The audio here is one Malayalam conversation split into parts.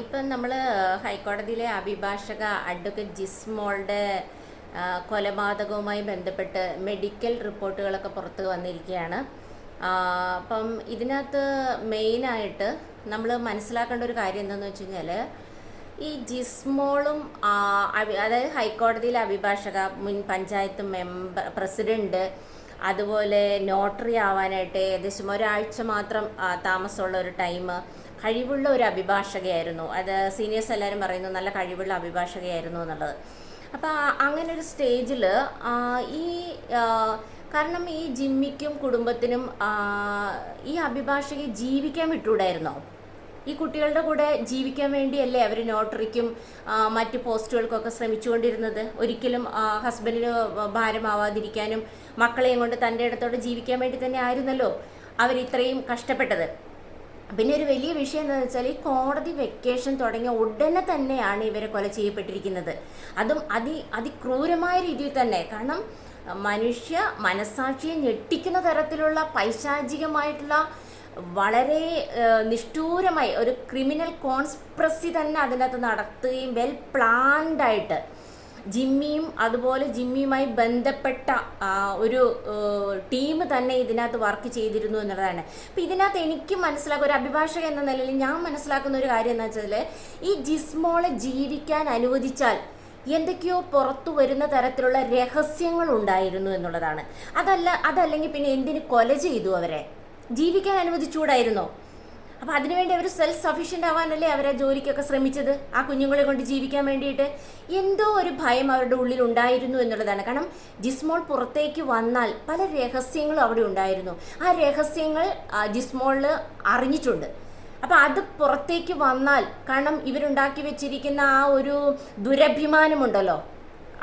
ഇപ്പം നമ്മൾ ഹൈക്കോടതിയിലെ അഭിഭാഷക അഡ്വക്കേറ്റ് ജിസ്മോളുടെ കൊലപാതകവുമായി ബന്ധപ്പെട്ട് മെഡിക്കൽ റിപ്പോർട്ടുകളൊക്കെ പുറത്ത് വന്നിരിക്കുകയാണ്. അപ്പം ഇതിനകത്ത് മെയിനായിട്ട് നമ്മൾ മനസ്സിലാക്കേണ്ട ഒരു കാര്യം എന്താണെന്ന് വെച്ച് കഴിഞ്ഞാൽ ഈ ജിസ്മോളും അതായത് ഹൈക്കോടതിയിലെ അഭിഭാഷക മുൻ പഞ്ചായത്ത് മെമ്പർ പ്രസിഡന്റ് അതുപോലെ നോട്ടറി ആവാനായിട്ട് ഏകദേശം ഒരാഴ്ച മാത്രം താമസമുള്ള ഒരു ടൈം കഴിവുള്ള ഒരു അഭിഭാഷകയായിരുന്നു. അത് സീനിയേഴ്സ് എല്ലാവരും പറയുന്നു നല്ല കഴിവുള്ള അഭിഭാഷകയായിരുന്നു എന്നുള്ളത്. അപ്പോൾ അങ്ങനെ ഒരു സ്റ്റേജിൽ ഈ കാരണം ഈ ജിമ്മിക്കും കുടുംബത്തിനും ഈ അഭിഭാഷകയെ ജീവിക്കാൻ വിട്ടൂടായിരുന്നോ ഈ കുട്ടികളുടെ കൂടെ ജീവിക്കാൻ വേണ്ടിയല്ലേ അവർ നോട്ടറിക്കും മറ്റ് പോസ്റ്റുകൾക്കൊക്കെ ശ്രമിച്ചുകൊണ്ടിരുന്നത്? ഒരിക്കലും ഹസ്ബൻഡിന് ഭാരമാവാതിരിക്കാനും മക്കളെയും കൊണ്ട് തന്റെ ഇടത്തോടെ ജീവിക്കാൻ വേണ്ടി തന്നെ ആയിരുന്നല്ലോ അവർ ഇത്രയും കഷ്ടപ്പെട്ടത്. പിന്നെ ഒരു വലിയ വിഷയം എന്താണെന്ന് വെച്ചാൽ ഈ കോടതി വെക്കേഷൻ തുടങ്ങിയ ഉടനെ തന്നെയാണ് ഇവരെ കൊല ചെയ്യപ്പെട്ടിരിക്കുന്നത്. അതും അതി അതിക്രൂരമായ രീതിയിൽ തന്നെ. കാരണം മനുഷ്യ മനസാക്ഷിയെ ഞെട്ടിക്കുന്ന തരത്തിലുള്ള പൈശാചികമായിട്ടുള്ള വളരെ നിഷ്ഠൂരമായി ഒരു ക്രിമിനൽ കോൺസ്പ്രസി തന്നെ അതിനകത്ത് നടത്തുകയും വെൽ പ്ലാൻഡ് ആയിട്ട് ജിമ്മിയും അതുപോലെ ജിമ്മിയുമായി ബന്ധപ്പെട്ട ഒരു ടീം തന്നെ ഇതിനകത്ത് വർക്ക് ചെയ്തിരുന്നു എന്നുള്ളതാണ്. അപ്പം ഇതിനകത്ത് എനിക്ക് മനസ്സിലാക്കുക ഒരു അഭിഭാഷക എന്ന നിലയിൽ ഞാൻ മനസ്സിലാക്കുന്ന ഒരു കാര്യം എന്ന് വെച്ചാൽ ഈ ജിസ്മോളെ ജീവിക്കാൻ അനുവദിച്ചാൽ എന്തൊക്കെയോ പുറത്തു വരുന്ന തരത്തിലുള്ള രഹസ്യങ്ങൾ ഉണ്ടായിരുന്നു എന്നുള്ളതാണ്. അതല്ല അതല്ലെങ്കിൽ പിന്നെ എന്തിന് കൊല ചെയ്തു അവരെ? ജീവിക്കാൻ അനുവദിച്ചുകൂടായിരുന്നോ? അപ്പൊ അതിനുവേണ്ടി അവർ സെൽഫ് സഫീഷ്യന്റ് ആവാനല്ലേ അവരെ ജോലിക്കൊക്കെ ശ്രമിച്ചത്? ആ കുഞ്ഞുങ്ങളെ കൊണ്ട് ജീവിക്കാൻ വേണ്ടിയിട്ട് എന്തോ ഒരു ഭയം അവരുടെ ഉള്ളിൽ ഉണ്ടായിരുന്നു എന്നുള്ളതാണ്. കാരണം ജിസ്മോൾ പുറത്തേക്ക് വന്നാൽ പല രഹസ്യങ്ങളും അവിടെ ഉണ്ടായിരുന്നു. ആ രഹസ്യങ്ങൾ ജിസ്മോളിൽ അറിഞ്ഞിട്ടുണ്ട്. അപ്പൊ അത് പുറത്തേക്ക് വന്നാൽ കാരണം ഇവരുണ്ടാക്കി വെച്ചിരിക്കുന്ന ആ ഒരു ദുരഭിമാനമുണ്ടല്ലോ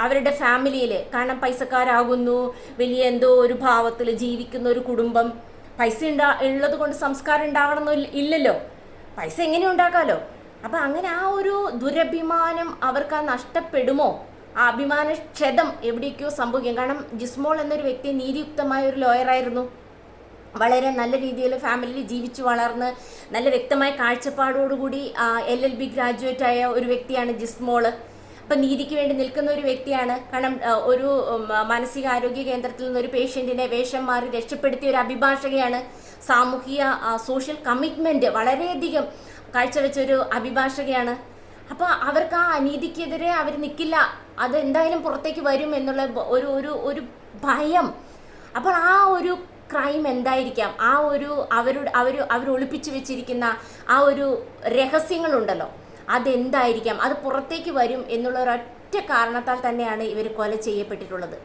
അവരുടെ ഫാമിലിയിൽ കാരണം പൈസക്കാരാകുന്നു വലിയ എന്തോ ഒരു ഭാവത്തിൽ ജീവിക്കുന്ന ഒരു കുടുംബം. പൈസ ഉണ്ടാ ഉള്ളത് കൊണ്ട് സംസ്കാരം ഉണ്ടാവണമെന്ന് ഇല്ലല്ലോ. പൈസ എങ്ങനെ ഉണ്ടാക്കാലോ? അപ്പം അങ്ങനെ ആ ഒരു ദുരഭിമാനം അവർക്ക് ആ നഷ്ടപ്പെടുമോ? ആ അഭിമാന ക്ഷതം എവിടേക്കോ സംഭവിക്കും. കാരണം ജിസ്മോൾ എന്നൊരു വ്യക്തി നീതിയുക്തമായ ഒരു ലോയറായിരുന്നു വളരെ നല്ല രീതിയിൽ ഫാമിലിയിൽ ജീവിച്ചു വളർന്ന് നല്ല വ്യക്തമായ കാഴ്ചപ്പാടോടുകൂടി എൽ എൽ ബി ഗ്രാജുവേറ്റ് ആയ ഒരു വ്യക്തിയാണ് ജിസ്മോൾ. അപ്പം നീതിക്ക് വേണ്ടി നിൽക്കുന്ന ഒരു വ്യക്തിയാണ്. കാരണം ഒരു മാനസികാരോഗ്യ കേന്ദ്രത്തിൽ നിന്ന് ഒരു പേഷ്യന്റിനെ വേഷം മാറി രക്ഷപ്പെടുത്തിയ ഒരു അഭിഭാഷകയാണ് സാമൂഹിക സോഷ്യൽ കമ്മിറ്റ്മെന്റ് വളരെയധികം കാഴ്ചവെച്ച ഒരു അഭിഭാഷകയാണ്. അപ്പോൾ അവർക്ക് ആ അനീതിക്കെതിരെ അവർ നിൽക്കില്ല. അത് എന്തായാലും പുറത്തേക്ക് വരും എന്നുള്ള ഒരു ഒരു ഒരു ഭയം. അപ്പോൾ ആ ഒരു ക്രൈം എന്തായിരിക്കാം? ആ ഒരു അവരുടെ അവർ അവർ ഒളിപ്പിച്ചു വെച്ചിരിക്കുന്ന ആ ഒരു രഹസ്യങ്ങളുണ്ടല്ലോ. അതെന്തായിരിക്കാം? അത് പുറത്തേക്ക് വരും എന്നുള്ള ഒരൊറ്റ കാരണത്താൽ തന്നെയാണ് ഇവർ കൊല ചെയ്യപ്പെട്ടിട്ടുള്ളത്.